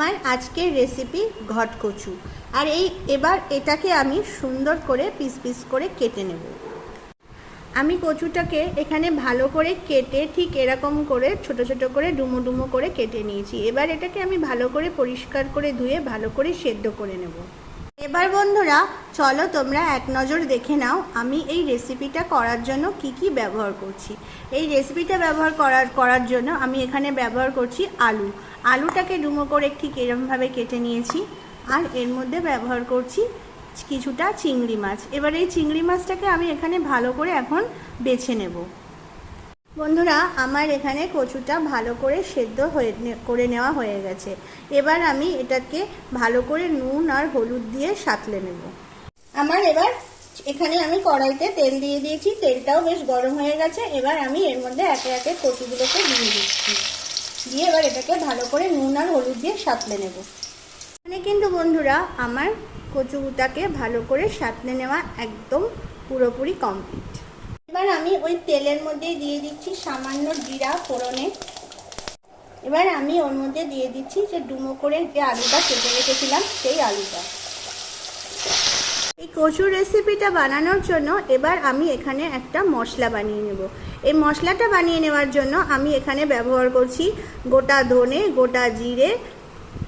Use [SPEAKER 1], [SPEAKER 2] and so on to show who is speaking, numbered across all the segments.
[SPEAKER 1] আমার আজকের রেসিপি ঘটকচু আর এই, এবার এটাকে আমি সুন্দর করে পিস পিস করে কেটে নেব। আমি কচুটাকে এখানে ভালো করে কেটে ঠিক এরকম করে ছোট ছোট করে ডুমো ডুমো করে কেটে নিয়েছি। এবার এটাকে আমি ভালো করে পরিষ্কার করে ধুয়ে ভালো করে সেদ্ধ করে নেব। এবার বন্ধুরা, চলো তোমরা এক নজর দেখে নাও আমি এই রেসিপিটা করার জন্য কি কি ব্যবহার করছি। এই রেসিপিটা ব্যবহার করার করার জন্য আমি এখানে ব্যবহার করছি আলু। আলুটাকে ডুমো করে ঠিক এরমভাবে কেটে নিয়েছি আর এর মধ্যে ব্যবহার করছি কিছুটা চিংড়ি মাছ। এবার এই চিংড়ি মাছটাকে আমি এখানে ভালো করে এখন বেছে নেব। বন্ধুরা, আমার এখানে কচুটা ভালো করে সেদ্ধ হয়ে করে নেওয়া হয়ে গেছে। এবার আমি এটাকে ভালো করে নুন আর হলুদ দিয়ে সাঁতলে নেব। আমার এবার এখানে আমি কড়াইতে তেল দিয়ে দিয়েছি, তেলটাও বেশ গরম হয়ে গেছে। এবার আমি এর মধ্যে একে একে কচুগুলোকে দিয়ে দিচ্ছি। দিয়ে এবার এটাকে ভালো করে নুন আর হলুদ দিয়ে সাঁতলে নেব। এখানে কিন্তু বন্ধুরা, আমার কচুটাকে ভালো করে সাঁতলে নেওয়া একদম পুরোপুরি কমপ্লিট। এবার আমি ওই তেলের মধ্যে দিয়ে দিচ্ছি সামান্য জিরা ফোড়নে। এবার আমি ওর মধ্যে দিয়ে দিচ্ছি যে ডুমো করে যে আলুটা কেটে রেখেছিলাম, সেই আলুটা। এই কচুর রেসিপিটা বানানোর জন্য এবার আমি এখানে একটা মশলা বানিয়ে নেব। এই মশলাটা বানিয়ে নেওয়ার জন্য আমি এখানে ব্যবহার করছি গোটা ধনে, গোটা জিরে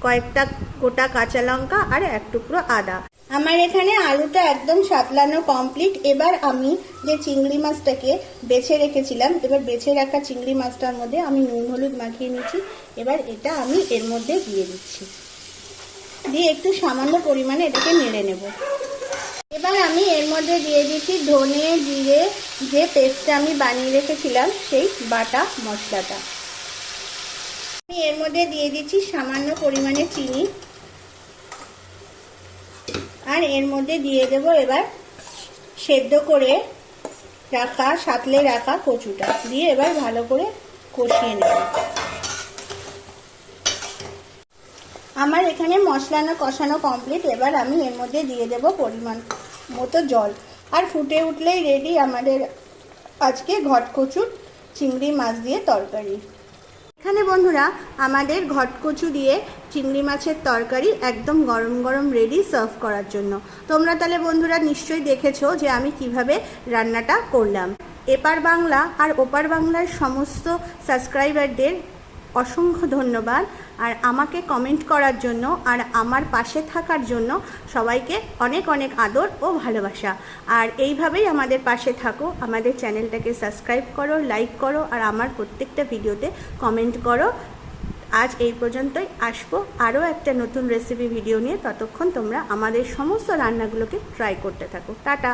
[SPEAKER 1] কয়েকটা গোটা কাঁচা লঙ্কা আর এক টুকরো আদা। আমার এখানে আলুটা একদম সাতলানো কমপ্লিট এবার আমি যে চিংড়ি মাছটাকে বেছে রেখেছিলাম, এবার বেছে রাখা চিংড়ি মাছটার মধ্যে আমি নুন, হলুদ মাখিয়ে নিচ্ছি এবার এটা আমি এর মধ্যে দিয়ে দিচ্ছি। দিয়ে একটু সামান্য পরিমাণে এটাকে নেড়ে নেব। এবার আমি এর মধ্যে দিয়ে দিচ্ছি ধনে, জিরে, যে পেস্টটা আমি বানিয়ে রেখেছিলাম, সেই বাটা মশলাটা। আমি এর মধ্যে দিয়ে দিচ্ছি সামান্য পরিমাণে চিনি। আর এর মধ্যে দিয়ে দেব এবার সেদ্ধ করে রাখা, সাতলে রাখা কচুটা। দিয়ে এবার ভালো করে কষিয়ে নেব। আমার এখানে মশলানো, কষানো কমপ্লিট এবার আমি এর মধ্যে দিয়ে দেব পরিমাণ মতো জল। আর ফুটে উঠলেই রেডি আমাদের আজকে ঘটকচুর চিংড়ি মাছ দিয়ে তরকারি। এখানে বন্ধুরা, আমাদের ঘটকচু দিয়ে চিংড়ি মাছের তরকারি একদম গরম গরম রেডি সার্ভ করার জন্য। তোমরা তাহলে বন্ধুরা নিশ্চয়ই দেখেছ যে আমি কীভাবে রান্নাটা করলাম। এপার বাংলা আর ওপার বাংলার সমস্ত সাবস্ক্রাইবারদের অসংখ্য ধন্যবাদ। আর আমাকে কমেন্ট করার জন্য আর আমার পাশে থাকার জন্য সবাইকে অনেক অনেক আদর ও ভালোবাসা। আর এইভাবেই আমাদের পাশে থাকো, আমাদের চ্যানেলটাকে সাবস্ক্রাইব করো লাইক করো, আর আমার প্রত্যেকটা ভিডিওতে কমেন্ট করো। আজ এই পর্যন্তই, আসব আরও একটা নতুন রেসিপি ভিডিও নিয়ে। ততক্ষণ তোমরা আমাদের সমস্ত রান্নাগুলোকে ট্রাই করতে থাকো। টাটা!